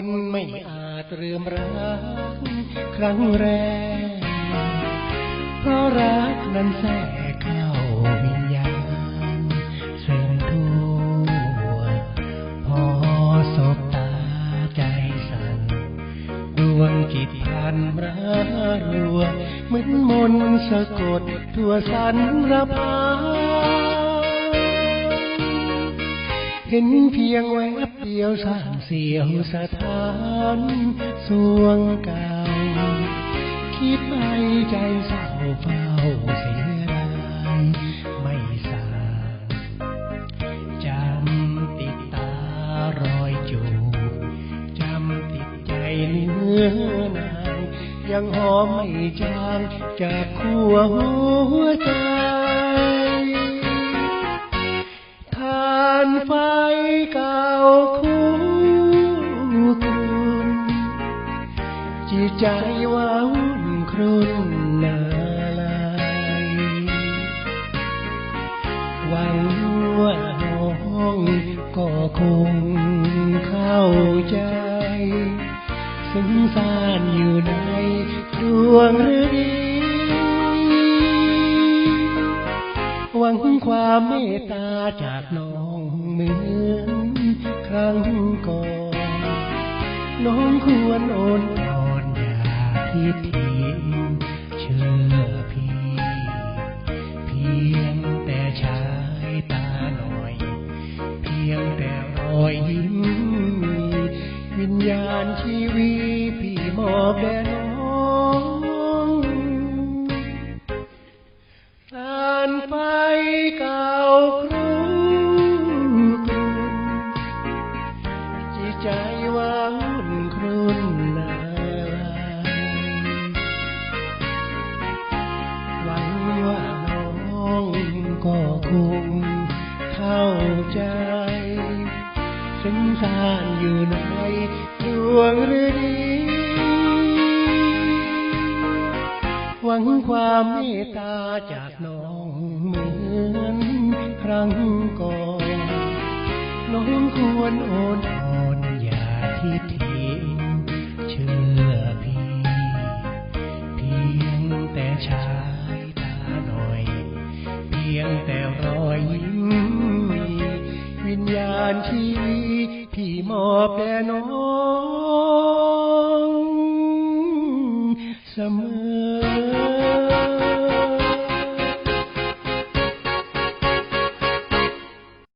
คนไม่อาจเรื่มรักครั้งแรก เพราะรักนั้นแทรกเข้าวิญญาณซึ่งทั่ว พอสบตาใจสั่นดวงจิตพันระรัวเหมือนมนต์สะกดทั่วสันระพา เห็นเพียงแวบเดียวสร้างเสียวสถานสวงเก่าคิดไปใจเศร้าเฝ้าเสียดายไม่สางจำติดตารอยจูจำติดใจเนื้อนางยังหอมไม่จางจากขั้วหัวใจ ใจว้าวุ่นครุ่นนาลายหวังว่าน้องก็คงเข้าใจซึ่งสารอยู่ในดวงฤดีหวังความเมตตาจากน้องเหมือนครั้งก่อนน้องควรโอนาคิดทิ้งเชื่อพี่ เพียงแต่ชายตาหน่อย เพียงแต่รอยยิ้มวิญญาณชีวิตพี่มอบแด่น้องสานไฟเก่าครูกรุนจิตใจ เข้าใจซึ่งสานอยู่ในดวงฤดีหวังความเมตตาจากน้องเหมือนครั้งก่อนน้องควรโอนอ่อนอย่าทิดทิ้งเชื่อพี่ เพียงแต่ชายตาหน่อย เพียงแต่รอยยิ้ม ญาณที่พี่มอบแด่น้องเสมอ